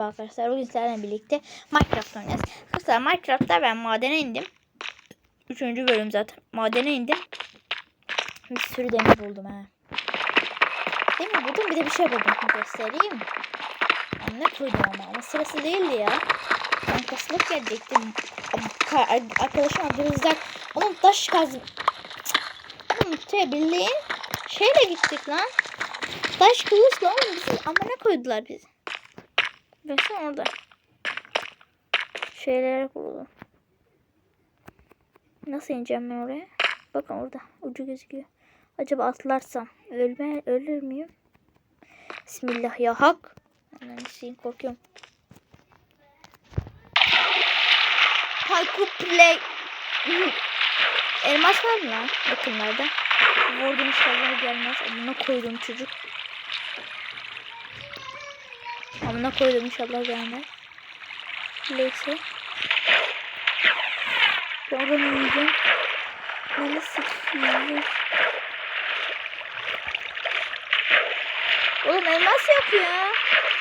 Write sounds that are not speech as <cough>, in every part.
Arkadaşlar bugün sizlerle birlikte Minecraft oynayacağız. Arkadaşlar Minecraft'ta ben madene indim. Üçüncü bölüm zaten. Madene indim. Bir sürü demir buldum ha. Mi? Buldum bir de bir şey buldum. Göstereyim. Ne koydum ama. Ama sırası değildi ya. Ben kasılıp gelecektim. Ka- Arkadaşım Abdülrezzak. Oğlum taş kazdım. Oğlum bildiğin şeyle gittik lan. Taş kılıçla oğlum bizi amına koydular bizi. Baksana orada. Şeylere kurulu. Nasıl ineceğim ben oraya? Bakın orada ucu gözüküyor. Acaba atlarsam ölme ölür müyüm? Bismillah ya hak. Sikeyim korkuyorum. Parkour play. Elmas var mı lan yakınlarda? Vurdum inşallah gelmez. Amına koydum çocuk. Amına koydum inşallah gelmez. Neyse. Ne yiyeceğim? Bana sıkıyor. Oğlum elmas yok ya.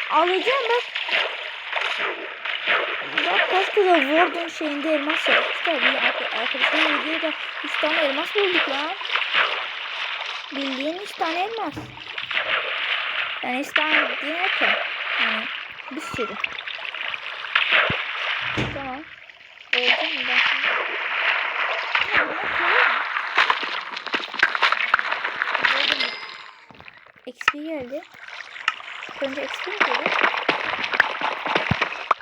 Alacağım bak. Bak koskoca Ward'un şeyinde elmas yok. İşte bir arka- arkadaşımın videoda 3 tane elmas bulduk lan. Bildiğin 3 tane elmas. Yani 3 tane derken yani bir sürü. Tamam. Oldu mu ben şimdi? XP geldi. Önce XP mi geldi?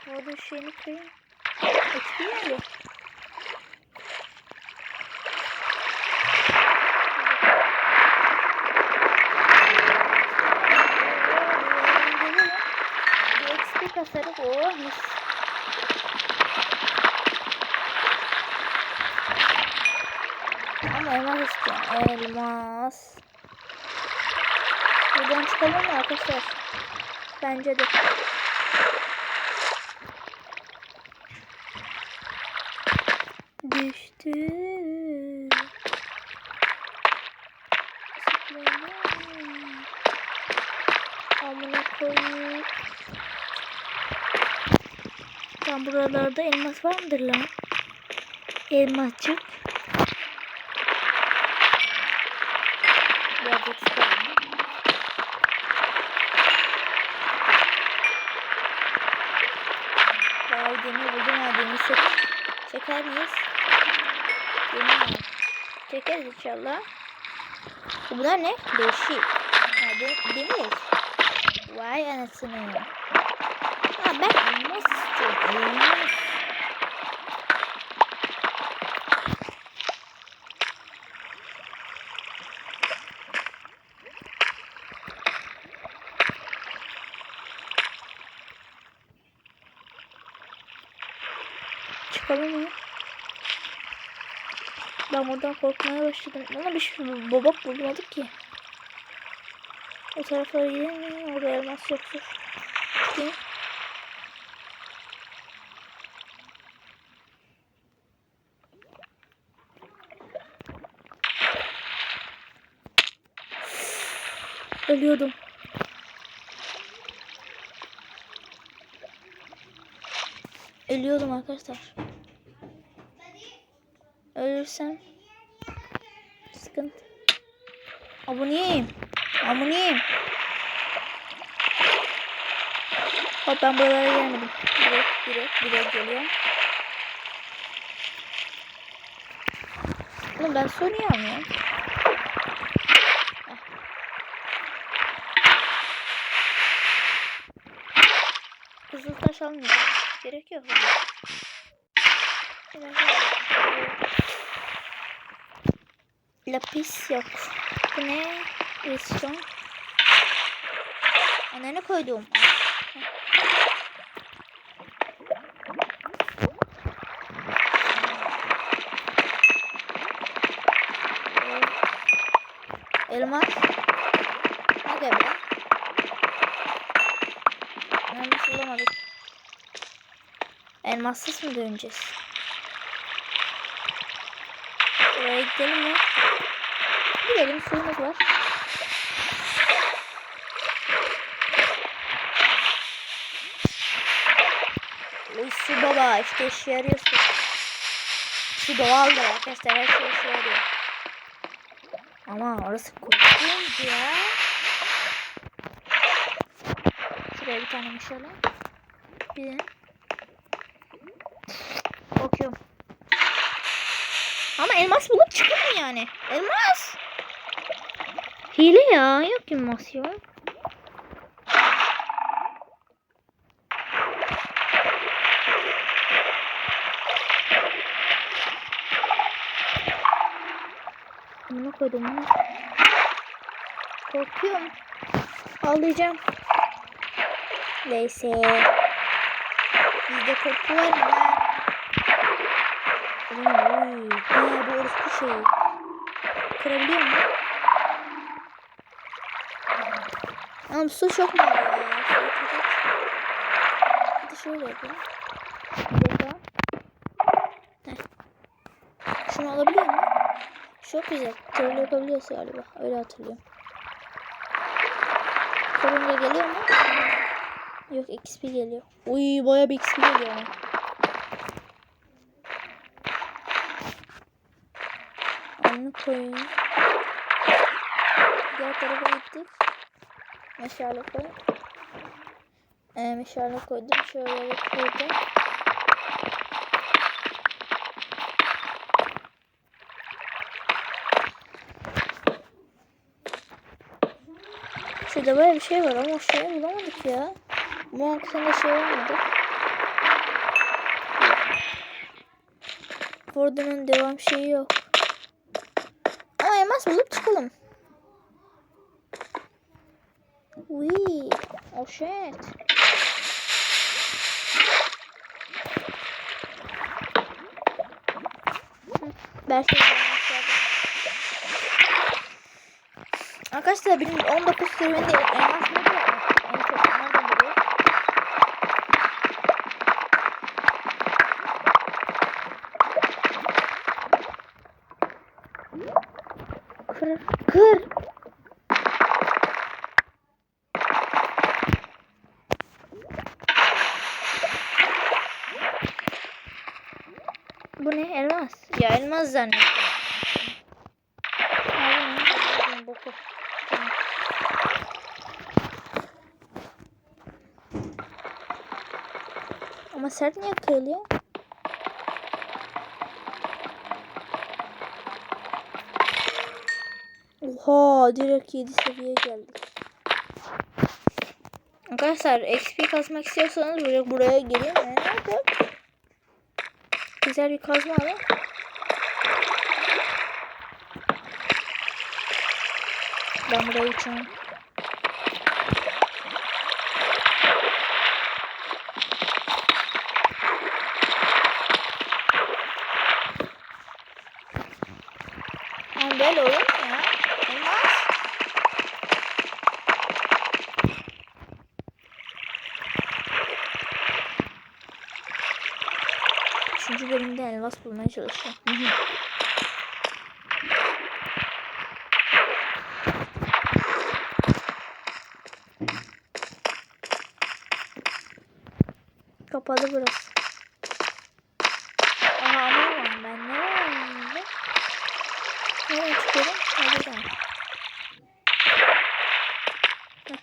Orada şeyini koyayım. XP geldi. Bir XP kasarız. Oh. Ama elmas istiyorum. Elmas. Buradan çıkalım mı arkadaşlar? Bence de. Düştü. Zıplayalım. Amına koyayım. Tam buralarda elmas var mıdır lan? Elmasçık. Birazcık çıkalım. Vay demir buldum ha demir çek. Çeker miyiz? Demir. Çekeriz inşallah. Bunlar ne? Değişik. Ha, de demir. Vay anasını. Ha ben elmas istiyorum. Elmas. Çıkalım mı? Ben buradan korkmaya başladım. Ama bir şey bobak bulmadık ki. O taraflara gidelim? Orada elmas yoktur. Gideyim. Ölüyordum. Ölüyordum arkadaşlar. Ölürsem sıkıntı. Aboneyim. Aboneyim. Hop ben buralara gelmedim. Direkt direkt direkt geliyorum. Oğlum ben soru niye almıyorum? Heh. Kızıl taş almıyorum. Gerek yok. Gerek yok. Lapis yok. Bu ne? Redstone. Ananı koydum. Elmas. Hadi be. Elmas bulamadık. Elmassız mı döneceğiz? Buraya gidelim mi? Gidelim suyumuz var. Su baba işte işe yarıyor su. Su doğaldır arkadaşlar her şey işe yarıyor. Ama orası korkunç ya. Şuraya bir tane meşale. Bir. Bakıyorum. Ama elmas bulup çıkıyor mu yani? Elmas. Hile ya. Yok elmas ya. Bunu koydum. Korkuyorum. Ağlayacağım. Neyse. Bizde korku var mı? Oy. Ha, bu orospu şey. Kırabiliyor mu? Ama su çok mu. Hadi şöyle yapalım. Burada. Heh. Şunu alabiliyor muyum? Çok güzel. Troll yapabiliyorsun galiba. Öyle hatırlıyorum. Korunca geliyor mu? Yok XP geliyor. Uy baya bir XP geliyor koyayım. Diğer tarafa gittik. Meşale koy. Ee, meşale koydum. Şöyle koydum. Şurada böyle bir şey var ama o şeyi bulamadık ya. Bu hakkında şey olmadı. Ordunun devam şeyi yok. Elmas bulup çıkalım. Uy, oh shit. Belki. Arkadaşlar benim 19 serüveninde elmas ne kadar? En çok nereden buluyor? Kır, kır. Bu ne? Elmas. Ya elmas zannettim. Ama sert niye kırılıyor? Oha direkt 7 seviyeye geldik. Arkadaşlar XP kazmak istiyorsanız buraya, buraya gelin. Ne yapalım? Güzel bir kazma alın. Ben buraya. Ama böyle olur mu ya? Olmaz. Bölümde elmas bulmaya çalışıyorum. Kapalı burası. Aha anlamadım ben. Ne var yanında? Nereye çıkıyorum? Ha buradan. Heh.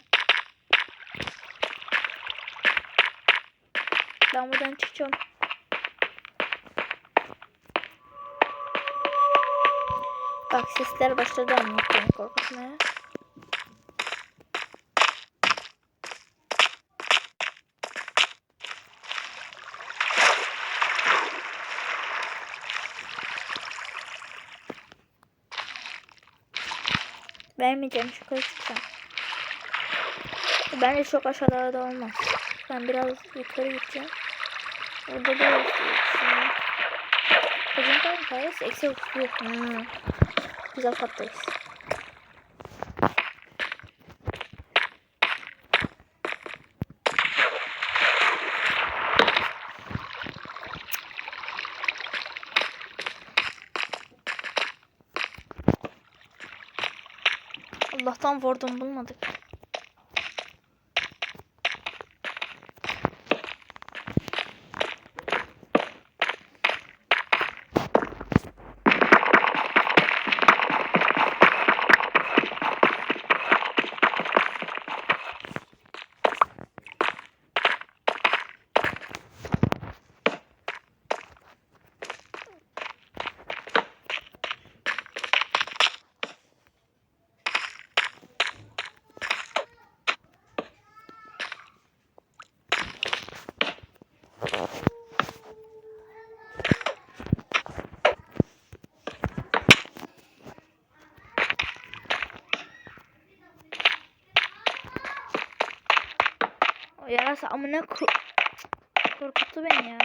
Ben buradan çıkacağım. Bak sesler başladı anlatayım korkutmaya. Vermeyeceğim yukarı çıkacağım. Bence çok aşağıda olmaz. Ben biraz yukarı gideceğim. Orada da şimdi. Bizim kadar kayıs eksi 31. Hmm. Güzel kattayız. Allah'tan vurdum bulmadık. Yarasa amına ko korkuttu beni ya.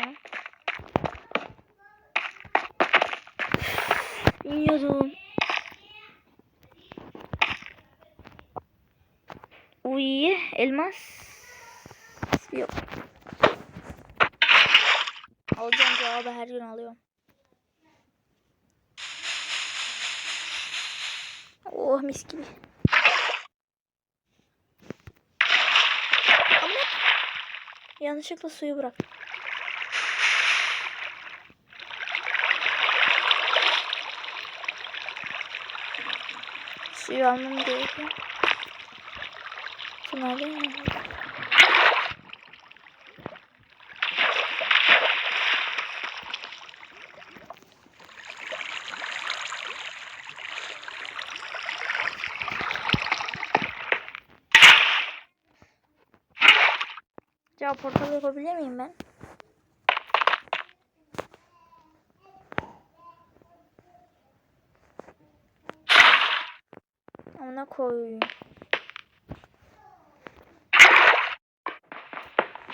Bilmiyordum. Uy elmas yok. Alacağım cevabı her gün alıyorum. Oh mis gibi. Ama yanlışlıkla suyu bırak. Suyu almam gerekiyor. Şunu alayım mı? Ya portal yapabilir miyim ben? Ona koyayım.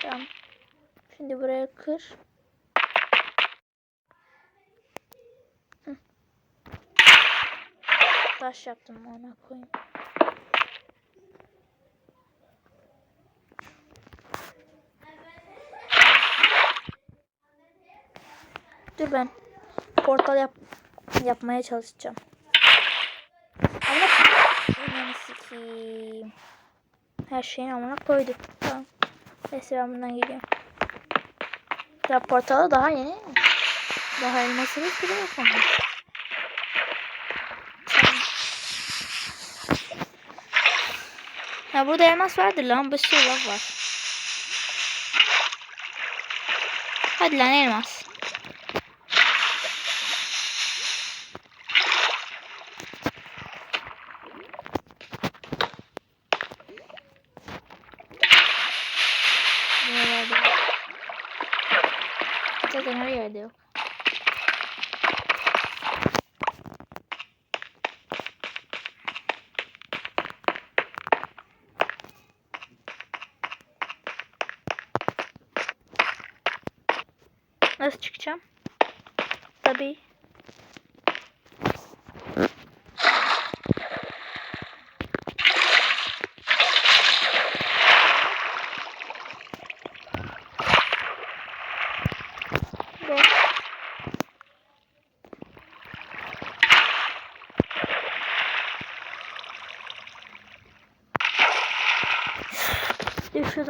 Tamam. Şimdi buraya kır. Taş yaptım ona koyayım. Dur ben portal yap yapmaya çalışacağım. Ama sikeyim. Her şeyin amına koydu. Tamam. Neyse ben bundan gidiyorum. Ya portalı daha yeni. Daha elmasımız bile. Tamam. Ya burada elmas vardır lan. Bir sürü var. Hadi lan elmas. Nerelerde yok. Zaten her yerde yok. Nasıl çıkacağım? Tabii. Ben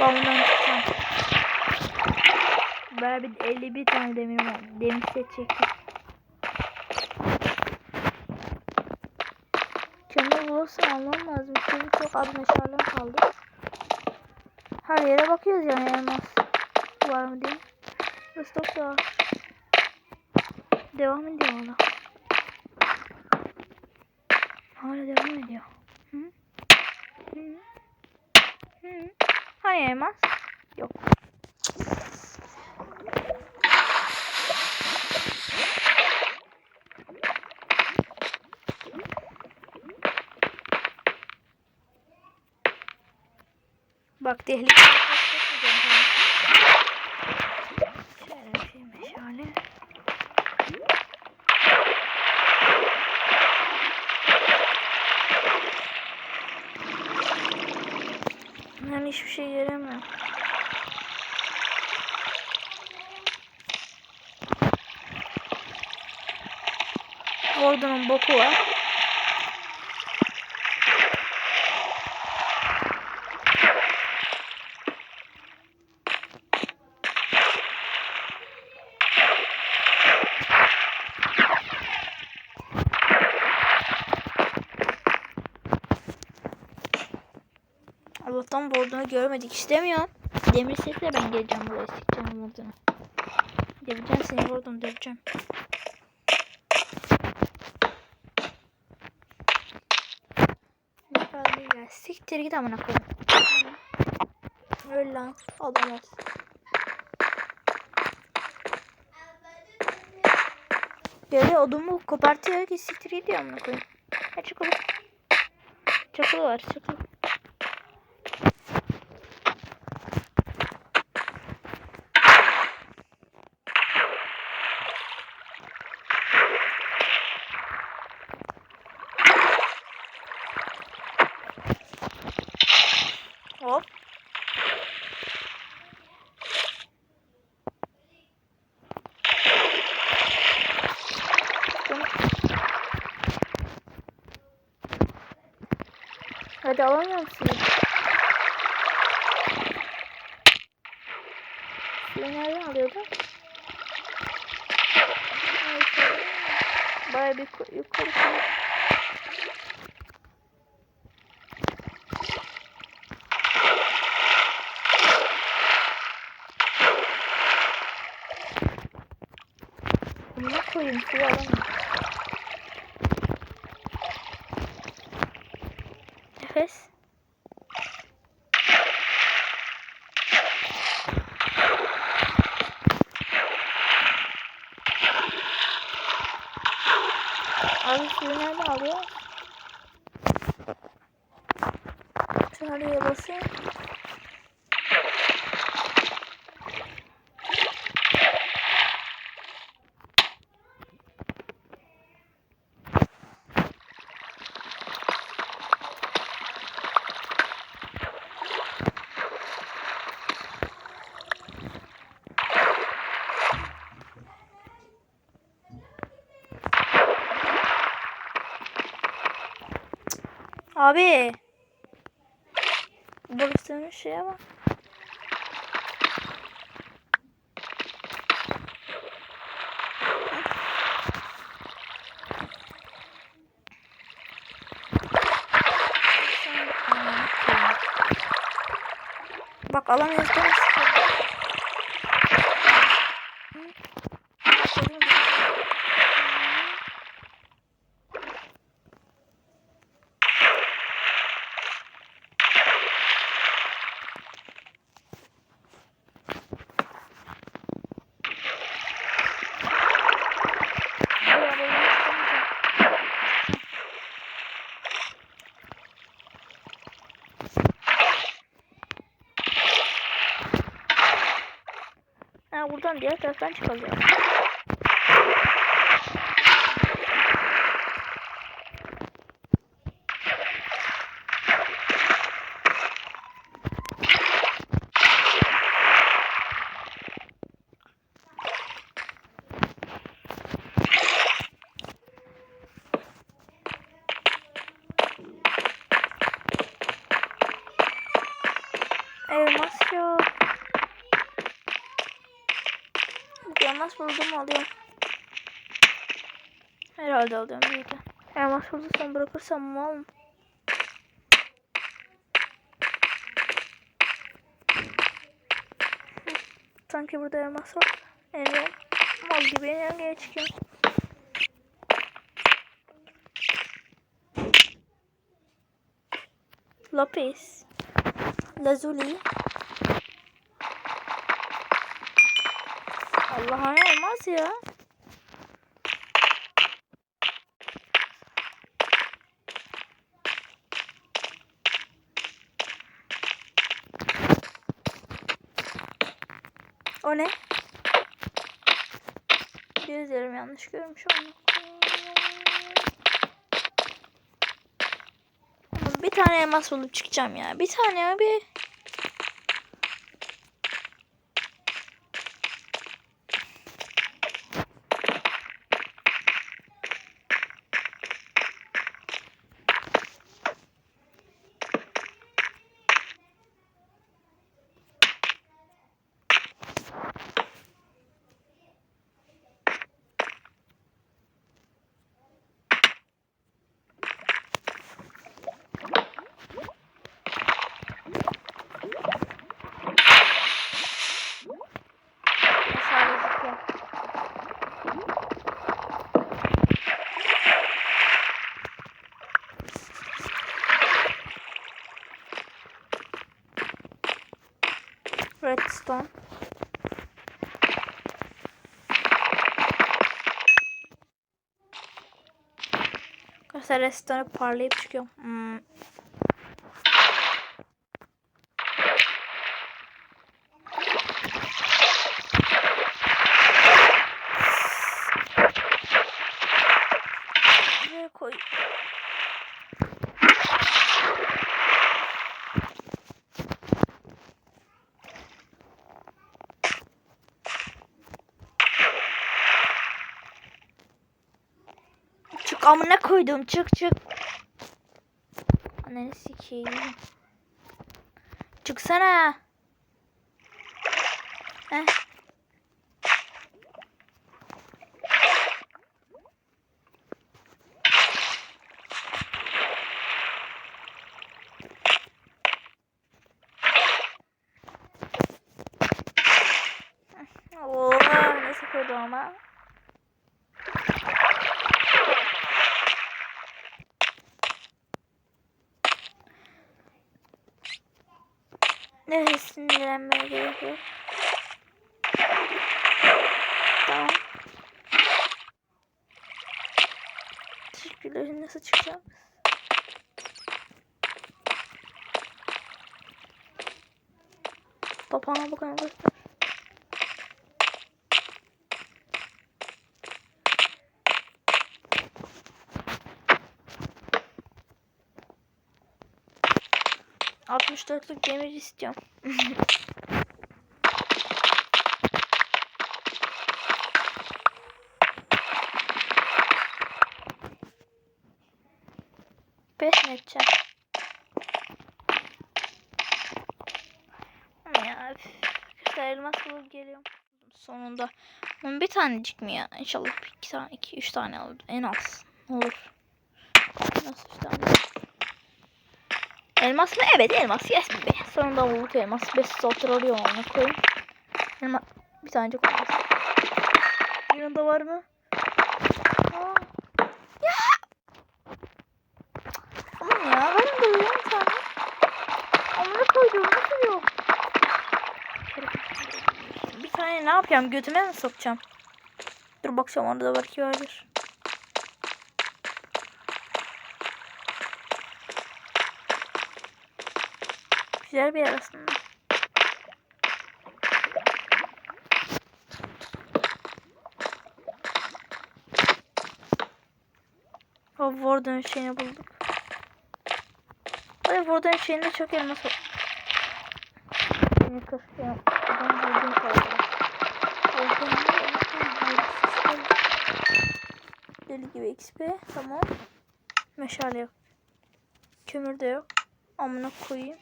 bundan çıkacağım. Ben bir 51 tane demir var. Demir set çektim. Kömür bulursa almam lazım. Çünkü çok az meşalem kaldı. Her yere bakıyoruz yani elmas. Var mı diye. Rostok da var. Devam ediyor valla. Hala devam ediyor. Hı? Hı? Hı? Hani elmas? Yok. Bak tehlikeli. Şöyle bir şey meşale. Ben hiçbir şey göremiyorum. Ordunun boku var. onu görmedik istemiyorum. Demir sesle ben geleceğim buraya sikeceğim umudunu. Döveceğim seni vurdum döveceğim. Ne kadar ya siktir git amına koyayım. Öl lan adamlar. Böyle odamı kopartıyor ki siktir gidiyor amına koyayım. Ha çakılı. Çakılı var çakılı. Musun? Suyu nereden alıyordu? Baya bir yukarı. Buna koyayım suyu alamıyorum. Nefes. Abi suyu nerede alıyor? Şuraya basayım. Abi. Balıktığın şeye bak. Bak değil mi? Buradan diğer taraftan çıkılıyor. Herhalde alıyorum bir de. Elmas bulursam bırakırsam mal mı? Sanki burada elmas var. Evet. Mal gibi enerjiye çıkıyorum. Lapis. Lazuli. Allah'ım olmaz ya. Ne? Gözlerim yanlış görmüş onu. Bir tane elmas bulup çıkacağım ya. Bir tane abi. redstone. Arkadaşlar redstone'a parlayıp çıkıyorum. Hmm. Çık amına koydum çık çık. Ananı sikeyim. Çıksana. Heh. Oo, nasıl koydu ama. Neyse yok. Tamam. Teşekkürler. Nasıl çıkacağım? Papağana bakın arkadaşlar. Altmış dörtlük demir istiyorum. <laughs> Beş mi edeceğim? Ama ya üf, Arkadaşlar elmas bulup geliyorum. Sonunda. Bunun bir tanecik mi ya? İnşallah iki tane, iki, üç tane olur. En az. Olur. Nasıl üç tane? Elmas mı? Evet elmas. Yes be. Sonunda bulduk elmas. 506 alıyor onu koyayım. Elma bir tanecik olmaz. Yanında var mı? Aa. Ya! Aman ya benim de öyle bir tane. Amına koyduğum nasıl yok? Bir tane ne yapacağım? Götüme mi sokacağım? Dur bakacağım orada belki vardır. Güzel bir yer aslında. O Warden şeyini bulduk. Hadi Warden şeyinde çok elmas var. Beni kısıyor. Adam Warden kaldı. 50 gibi XP. Tamam. Meşale yok. Kömür de yok. Amına koyayım.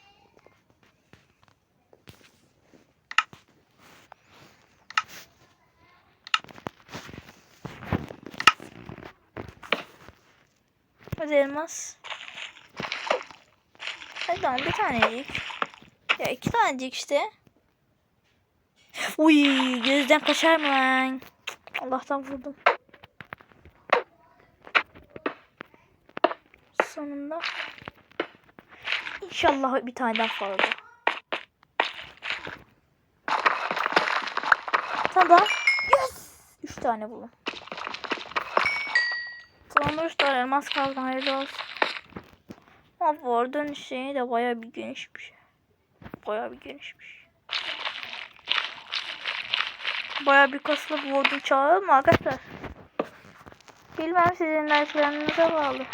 Hadi elmas. Hadi lan bir tanecik. Ya iki tanecik işte. Uy gözden kaçar mı lan? Allah'tan vurdum. Sonunda. İnşallah bir tane daha fazla. Tamam. Yes. Üç tane buldum. Son üç tane elmas kaldı. Hayırlı olsun. Ama Warden şeyi de baya bir genişmiş. Baya bir genişmiş. Baya bir kaslı bir Warden çağırır mı arkadaşlar? Bilmem sizin derslerinize bağlı.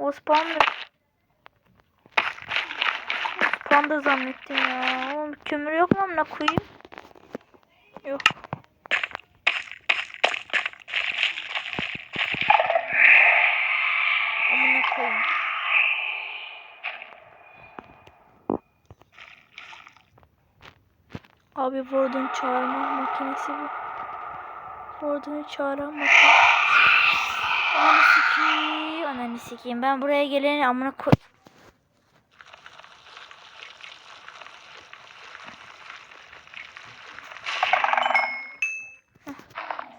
O spamdı. Spamda zannettim ya. Oğlum kömür yok mu amına koyayım? Yok. Amına koyayım. Abi Warden çağırma makinesi bu. Warden'ı çağıran makine. Ananı sikeyim. Ananı sikeyim. Ben buraya geleni amına koy...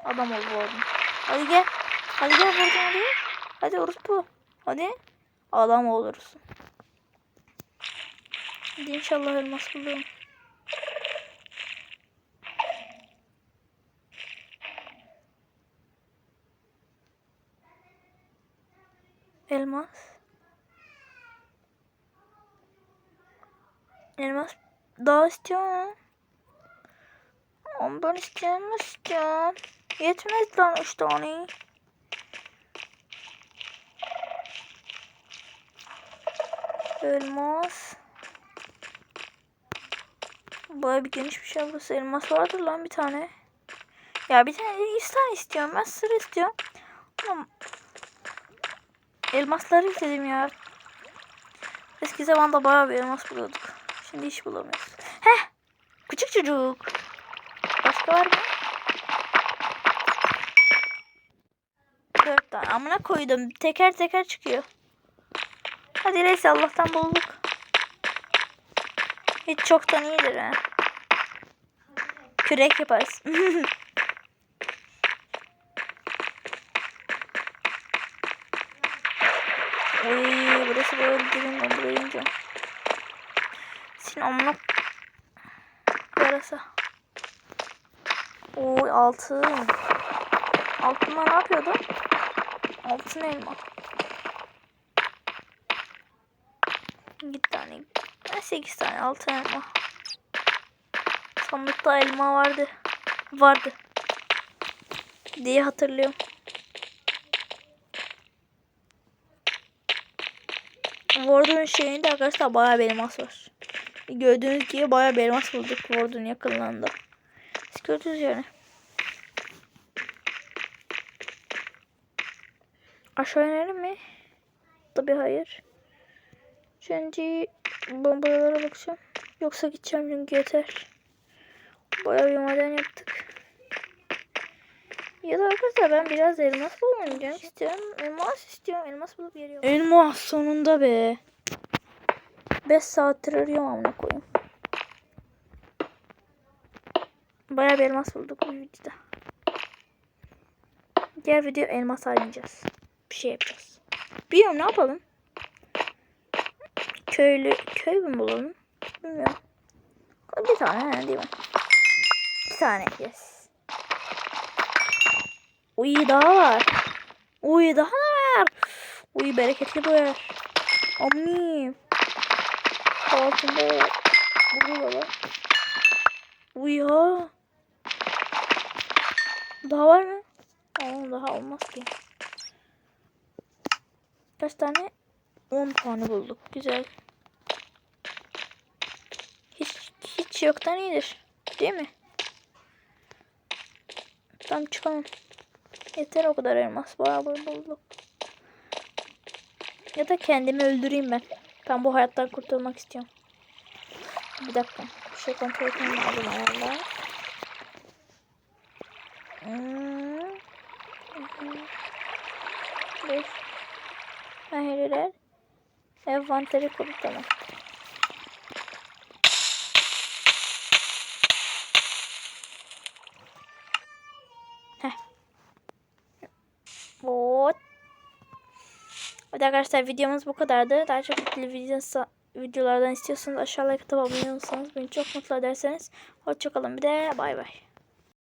Adam ol Warden. Hadi gel. Hadi gel Warden hadi. Hadi orospu. Hadi. Adam olursun. Hadi inşallah elmas bulurum. Elmas. Elmas daha istiyor mu? Ama ben istiyorum istiyorum. Yetmez lan üç tane. Elmas. Baya bir geniş bir şey burası. Elmas vardır lan bir tane. Ya bir tane değil, 100 tane istiyorum. Ben sır istiyorum. Elmasları istedim ya. Eski zamanda bayağı bir elmas buluyorduk. Şimdi hiç bulamıyoruz. Heh! Küçük çocuk. Başka var mı? Dört tane. Amına koydum. Teker teker çıkıyor. Hadi neyse Allah'tan bulduk. Hiç çoktan iyidir ha. Kürek yaparız. <laughs> Oy burası böyle ineceğim. Sin amına yarasa. Oy altın. Altınla ne yapıyordu? Altın elma. Git tane. 8 tane altın elma. Sandıkta elma vardı. Vardı. Diye hatırlıyorum. Ward'un şeyinde arkadaşlar bayağı bir elmas var. Gördüğünüz gibi bayağı bir elmas bulduk Ward'un yakınlarında. Gördünüz yani. Aşağı inelim mi? Tabii hayır. Şimdi bombalara bakacağım. Yoksa gideceğim çünkü yeter. Bayağı bir maden yaptık. Ya da arkadaşlar ben biraz elmas bulmayacağım istiyorum. Elmas istiyorum. Elmas bulup geliyorum. Elmas sonunda be. 5 saattir arıyorum amına koyayım. Bayağı bir elmas bulduk bu videoda. Diğer video elmas arayacağız. Bir şey yapacağız. Bilmiyorum ne yapalım. Köylü köy mü bulalım? Bilmiyorum. Bir tane değil mi? Bir tane yes. Uy daha var. Uy daha var. Uy bereketli bu yer. Amin. Altında burada var. Uy ha. Daha var mı? Aa, daha olmaz ki. Kaç tane? 10 tane bulduk. Güzel. Hiç hiç yoktan iyidir. Değil mi? Tam çıkalım. Yeter o kadar elmas. Bayağı böyle bulduk. Ya da kendimi öldüreyim ben. Ben bu hayattan kurtulmak istiyorum. Bir dakika. Bir şey kontrol etmem lazım ayarlar. Hmm. Beş. Hayırlar. Envanteri kuru Evet arkadaşlar videomuz bu kadardı. Daha çok video, videolardan istiyorsanız aşağıya like abone olursanız beni çok mutlu ederseniz. Hoşçakalın bir de bay bay.